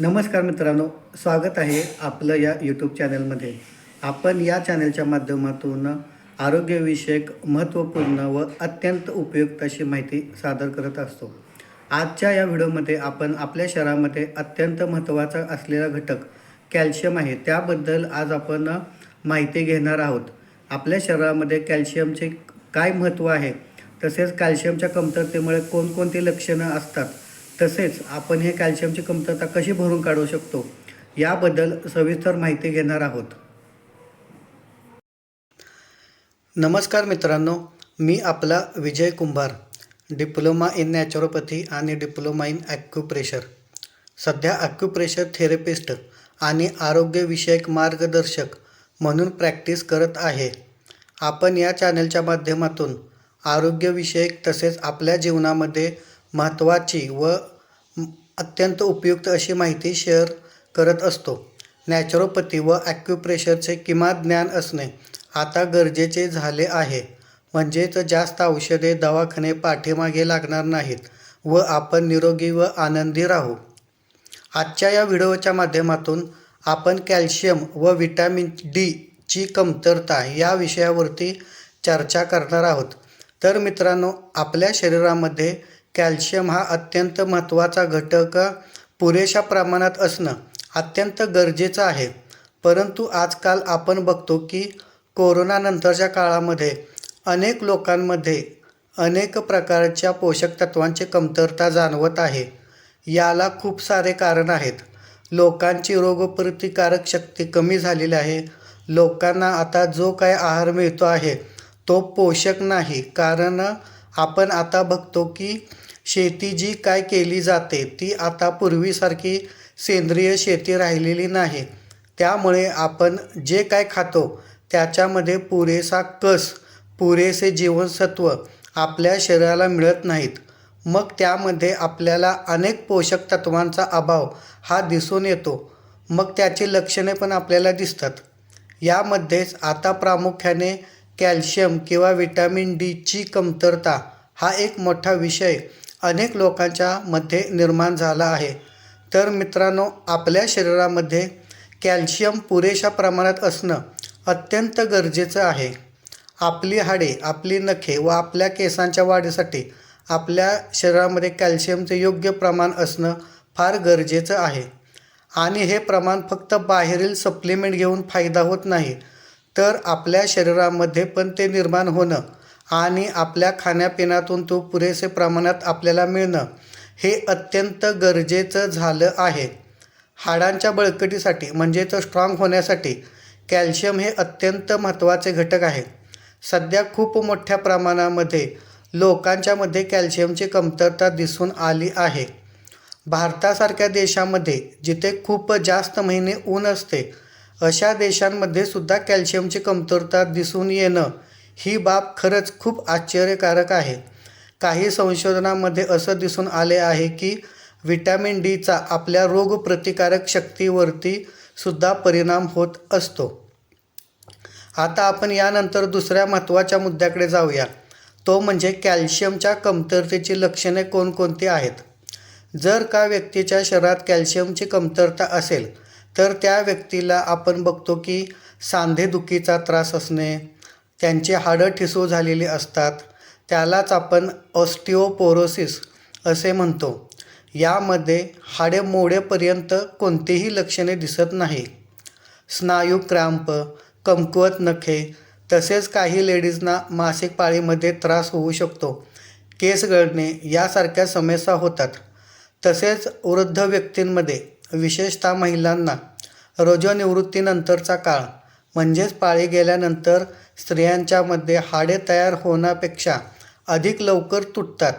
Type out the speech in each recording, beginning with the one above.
नमस्कार मित्रांनो स्वागत आहे आपलं या यूट्यूब चॅनलमध्ये आपण या चॅनलच्या माध्यमातून आरोग्यविषयक महत्त्वपूर्ण व अत्यंत उपयुक्त अशी माहिती सादर करत असतो. आजच्या या व्हिडिओमध्ये आपण आपल्या शरीरामध्ये अत्यंत महत्त्वाचा असलेला घटक कॅल्शियम आहे. त्याबद्दल आज आपण माहिती घेणार आहोत. आपल्या शरीरामध्ये कॅल्शियमचे काय महत्त्व आहे? तसेच कॅल्शियमच्या कमतरतेमुळे कोणकोणती लक्षणं असतात? तसेच आपण हे कॅल्शियमची कमतरता कशी भरून काढू शकतो याबद्दल सविस्तर माहिती घेणार आहोत. नमस्कार मित्रांनो मी आपला Vijay Kumbhar diploma in naturopathy आणि डिप्लोमा इन ॲक्युप्रेशर सध्या ॲक्युप्रेशर थेरपिस्ट आणि आरोग्यविषयक मार्गदर्शक म्हणून प्रॅक्टिस करत आहे. आपण या चॅनलच्या माध्यमातून आरोग्यविषयक तसेच आपल्या जीवनामध्ये महत्त्वाची व अत्यंत उपयुक्त अशी माहिती शेअर करत असतो. नॅचरोपॅथी व ॲक्युप्रेशरचे किमान ज्ञान असणे आता गरजेचे झाले आहे. म्हणजेच जास्त औषधे दवाखाने पाठीमागे लागणार नाहीत व आपण निरोगी व आनंदी राहू. आजच्या या व्हिडिओच्या माध्यमातून आपण कॅल्शियम व विटॅमिन डी ची कमतरता या विषयावरती चर्चा करणार आहोत. तर मित्रांनो आपल्या शरीरामध्ये कॅल्शियम हा अत्यंत महत्त्वाचा घटक पुरेशा प्रमाणात असणं अत्यंत गरजेचं आहे. परंतु आजकाल आपण बघतो की कोरोनानंतरच्या काळामध्ये अनेक लोकांमध्ये अनेक प्रकारच्या पोषक तत्वांची कमतरता जाणवत आहे. याला खूप सारे कारण आहेत. लोकांची रोगप्रतिकारक शक्ती कमी झालेली आहे. लोकांना आता जो काय आहार मिळतो आहे तो पोषक नाही. कारण आपण आता बघतो की शेती जी काय केली जाते ती आता पूर्वीसारखी सेंद्रिय शेती राहिलेली नाही. त्यामुळे आपण जे काय खातो त्याच्यामध्ये पुरेसा कस पुरेसे जीवनसत्व आपल्या शरीराला मिळत नाहीत. मग त्यामध्ये आपल्याला अनेक पोषक तत्वांचा अभाव हा दिसून येतो. मग त्याची लक्षणे पण आपल्याला दिसतात. यामध्येच आता प्रामुख्याने कॅल्शियम किंवा विटॅमिन डीची कमतरता हा एक मोठा विषय अनेक लोकांच्या मध्ये निर्माण झाला आहे. तर मित्रांनो आपल्या शरीरामध्ये कॅल्शियम पुरेशा प्रमाणात असणं अत्यंत गरजेचं आहे. आपली हाडे आपली नखे व आपल्या केसांच्या वाढीसाठी आपल्या शरीरामध्ये कॅल्शियमचे योग्य प्रमाण असणं फार गरजेचं आहे. आणि हे प्रमाण फक्त बाहेरील सप्लिमेंट घेऊन फायदा होत नाही. तर आपल्या शरीरामध्ये पण ते निर्माण होणं आणि आपल्या खाण्यापिण्यातून तो पुरेसे प्रमाणात आपल्याला मिळणं हे अत्यंत गरजेचं झालं आहे. हाडांच्या बळकटीसाठी म्हणजेच स्ट्रॉंग होण्यासाठी कॅल्शियम हे अत्यंत महत्त्वाचे घटक आहे. सध्या खूप मोठ्या प्रमाणामध्ये लोकांच्यामध्ये कॅल्शियमची कमतरता दिसून आली आहे. भारतासारख्या देशामध्ये जिथे खूप जास्त महिने ऊन असते अशा देशांमध्ये सुद्धा कॅल्शियमची कमतरता दिसून येणं ही बाब खरंच खूप आश्चर्यकारक आहे. काही संशोधनामध्ये असं दिसून आले आहे की व्हिटॅमिन डीचा आपल्या रोगप्रतिकारक शक्तीवरती सुद्धा परिणाम होत असतो. आता आपण यानंतर दुसऱ्या महत्त्वाच्या मुद्द्याकडे जाऊया. तो म्हणजे कॅल्शियमच्या कमतरतेची लक्षणे कोणकोणती आहेत? जर का व्यक्तीच्या शरीरात कॅल्शियमची कमतरता असेल तर त्या व्यक्तीला आपण बघतो की सांधेदुखीचा त्रास असणे त्यांची हाडं ठिसूळ झालेली असतात त्यालाच आपण ऑस्टिओपोरोसिस असे म्हणतो. यामध्ये हाडे मोडेपर्यंत कोणतीही लक्षणे दिसत नाही. स्नायू क्रॅम्प कमकुवत नखे तसेच काही लेडीजना मासिक पाळीमध्ये त्रास होऊ शकतो. केस गळणे यासारख्या समस्या होतात. तसेच वृद्ध व्यक्तींमध्ये विशेषतः महिलांना. रजोनिवृत्तीनंतरचा काळ. म्हणजेच पाळी गेल्यानंतर स्त्रियांच्यामध्ये हाडे तयार होण्यापेक्षा अधिक लवकर तुटतात.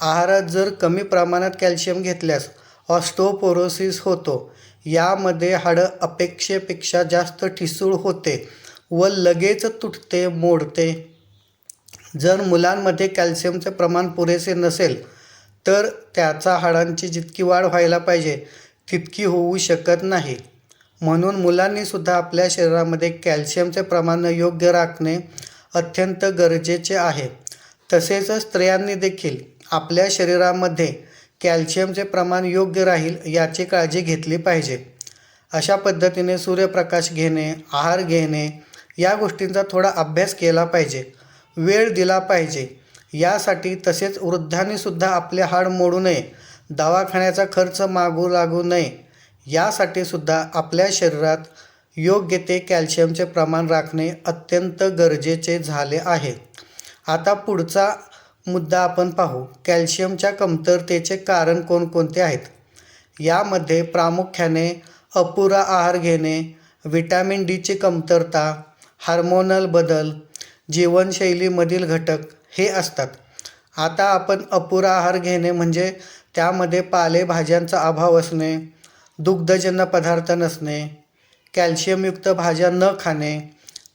आहारात जर कमी प्रमाणात कॅल्शियम घेतल्यास ऑस्टोपोरोसिस होतो. यामध्ये हाडं अपेक्षेपेक्षा जास्त ठिसूळ होते व लगेच तुटते मोडते. जर मुलांमध्ये कॅल्शियमचे प्रमाण पुरेसे नसेल तर त्याचा हाडांची जितकी वाढ व्हायला पाहिजे तितकी होऊ शकत नाही. म्हणून मुलांनीसुद्धा आपल्या शरीरामध्ये कॅल्शियमचे प्रमाण योग्य राखणे अत्यंत गरजेचे आहे. तसेच स्त्रियांनी देखील आपल्या शरीरामध्ये कॅल्शियमचे प्रमाण योग्य राहील याची काळजी घेतली पाहिजे. अशा पद्धतीने सूर्यप्रकाश घेणे आहार घेणे या गोष्टींचा थोडा अभ्यास केला पाहिजे. वेळ दिला पाहिजे. यासाठी तसेच वृद्धांनीसुद्धा आपले हाड मोडू नये. दवाखान्याचा खर्च मागू लागू नये. यासाठी सुद्धा आपल्या शरीरात योग्य ते कॅल्शियमचे प्रमाण राखणे अत्यंत गरजेचे झाले आहे. आता पुढचा मुद्दा आपण पाहू. कॅल्शियमच्या कमतरतेचे कारण कोणकोणते आहेत? यामध्ये प्रामुख्याने अपुरा आहार घेणे विटॅमिन डीची कमतरता हार्मोनल बदल जीवनशैलीमधील घटक हे असतात. आता आपण अपुरा आहार घेणे म्हणजे त्यामध्ये पालेभाज्यांचा अभाव असणे दुग्धजन्य पदार्थ नसणे कॅल्शियमयुक्त भाज्या न खाणे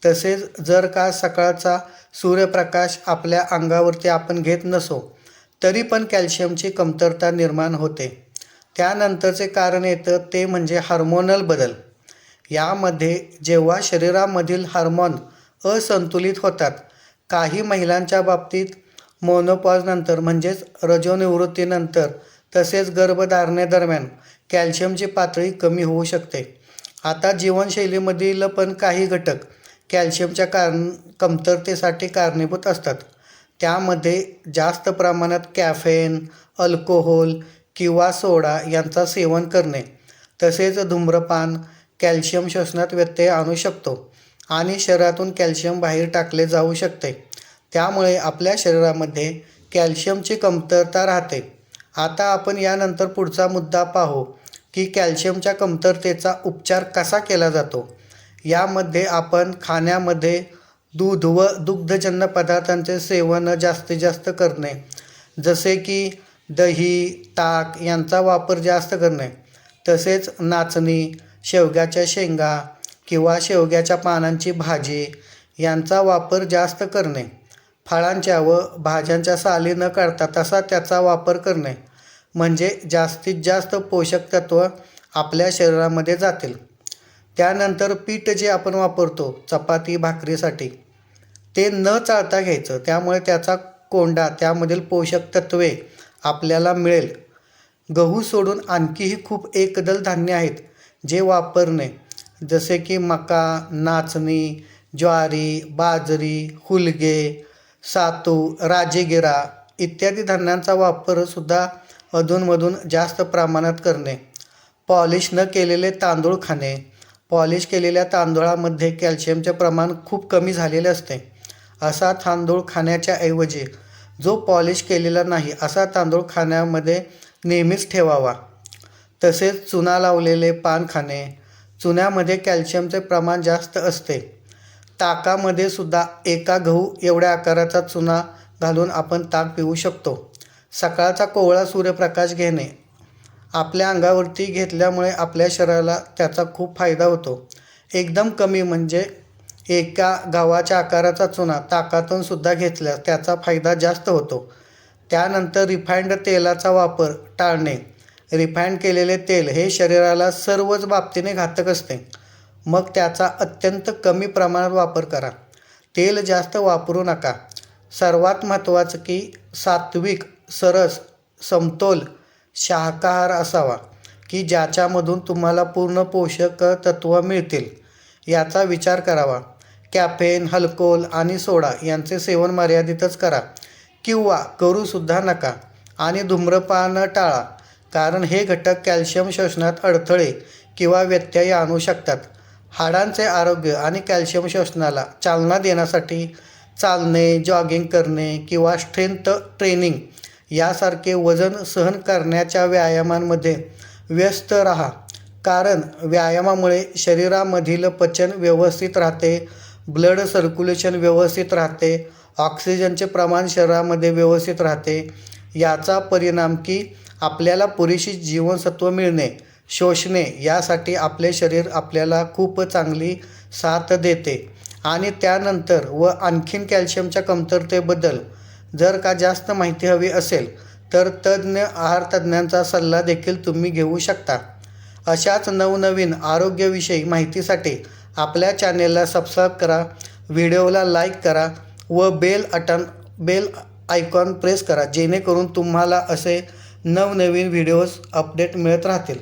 तसेच जर का सकाळचा सूर्यप्रकाश आपल्या अंगावरती आपण घेत नसो तरी पण कॅल्शियमची कमतरता निर्माण होते. त्यानंतरचे कारण येतं ते म्हणजे हार्मोनल बदल. यामध्ये जेव्हा शरीरामधील हार्मोन असंतुलित होतात काही महिलांच्या बाबतीत मोनोपॉजनंतर म्हणजेच रजोनिवृत्तीनंतर तसेच गर्भधारणेदरम्यान कॅल्शियमची पातळी कमी होऊ शकते. आता जीवनशैलीमधील पण काही घटक कॅल्शियमच्या कारण कमतरतेसाठी कारणीभूत असतात. त्यामध्ये जास्त प्रमाणात कॅफेन अल्कोहोल किंवा सोडा यांचा सेवन करणे तसेच धूम्रपान कॅल्शियम शोषणात व्यत्यय आणू शकतो आणि शरीरातून कॅल्शियम बाहेर टाकले जाऊ शकते. त्यामुळे आपल्या शरीरामध्ये कॅल्शियमची कमतरता राहते. आता आपण यानंतर पुढचा मुद्दा पाहू की कॅल्शियमच्या कमतरतेचा उपचार कसा केला जातो. यामध्ये आपण खाण्यामध्ये दूध व दुग्धजन्य पदार्थांचे सेवन जास्तीत जास्त करणे जसे की दही ताक यांचा वापर जास्त करणे तसेच नाचणी शेवग्याच्या शेंगा किंवा शेवग्याच्या पानांची भाजी यांचा वापर जास्त करणे. फळांच्या व भाज्यांच्या साली न काढता तसा त्याचा वापर करणे म्हणजे जास्तीत जास्त पोषक तत्व आपल्या शरीरामध्ये जातील. त्यानंतर पीठ जे आपण वापरतो चपाती भाकरीसाठी ते न चाळता घ्यायचं. त्यामुळे त्याचा कोंडा त्यामधील पोषक तत्वे आपल्याला मिळेल. गहू सोडून आणखीही खूप एकदल धान्य आहेत जे वापरणे जसे की मका नाचणी ज्वारी बाजरी हुलगे सातू राजेगिरा इत्यादी धान्यांचा वापरसुद्धा अधूनमधून जास्त प्रमाणात करणे. पॉलिश न केलेले तांदूळ खाणे. पॉलिश केलेल्या तांदूळामध्ये कॅल्शियमचे प्रमाण खूप कमी झालेले असते. असा तांदूळ खाण्याच्या ऐवजी जो पॉलिश केलेला नाही असा तांदूळ खाण्यामध्ये नेहमीच ठेवावा. तसेच चुना लावलेले पान खाणे. चुन्यामध्ये कॅल्शियमचे प्रमाण जास्त असते. ताकामध्ये सुद्धा एका गहू एवढ्या आकाराचा चुना घालून आपण ताक पिऊ शकतो. सकाळचा कोवळा सूर्यप्रकाश घेणे. आपल्या अंगावरती घेतल्यामुळे आपल्या शरीराला त्याचा खूप फायदा होतो. एकदम कमी म्हणजे एका गावाच्या आकाराचा चुना ताकातून सुद्धा घेतल्यास त्याचा फायदा जास्त होतो. त्यानंतर रिफाईंड तेलाचा वापर टाळणे. रिफाईंड केलेले तेल हे शरीराला सर्वच बाबतीने घातक असते. मग त्याचा अत्यंत कमी प्रमाणात वापर करा. तेल जास्त वापरू नका. सर्वात महत्त्वाचं की सात्विक सरस समतोल शाकाहार असावा की ज्याच्यामधून तुम्हाला पूर्ण पोषक तत्त्व मिळतील. याचा विचार करावा. कॅफेन हल्कोल आणि सोडा यांचे सेवन मर्यादितच करा. किंवा करूसुद्धा नका आणि धूम्रपान टाळा कारण हे घटक कॅल्शियम शोषणात अडथळे किंवा व्यत्यय आणू शकतात. हाडांचे आरोग्य आणि कॅल्शियम शोषणाला चालना देण्यासाठी चालणे जॉगिंग करणे किंवा स्ट्रेंथ ट्रेनिंग यासारखे वजन सहन करण्याच्या व्यायामांमध्ये व्यस्त राहा. कारण व्यायामामुळे शरीरामधील पचन व्यवस्थित राहते ब्लड सर्क्युलेशन व्यवस्थित राहते ऑक्सिजनचे प्रमाण शरीरामध्ये व्यवस्थित राहते. याचा परिणाम की आपल्याला पुरेशी जीवनसत्व मिळणे शोषणे यासाठी आपले शरीर आपल्याला खूप चांगली साथ देते. आणि त्यानंतर व आणखीन कॅल्शियमच्या कमतरतेबद्दल जर का जास्त माहिती हवी असेल तर तज्ज्ञ आहार तज्ज्ञांचा सल्ला देखील तुम्ही घेऊ शकता. अशाच नवनवीन आरोग्यविषयी माहितीसाठी आपल्या चॅनेलला सबस्क्राईब करा व्हिडिओला लाईक करा व bell button bell icon press करा जेणेकरून तुम्हाला असे नवनवीन व्हिडिओज अपडेट मिळत राहतील.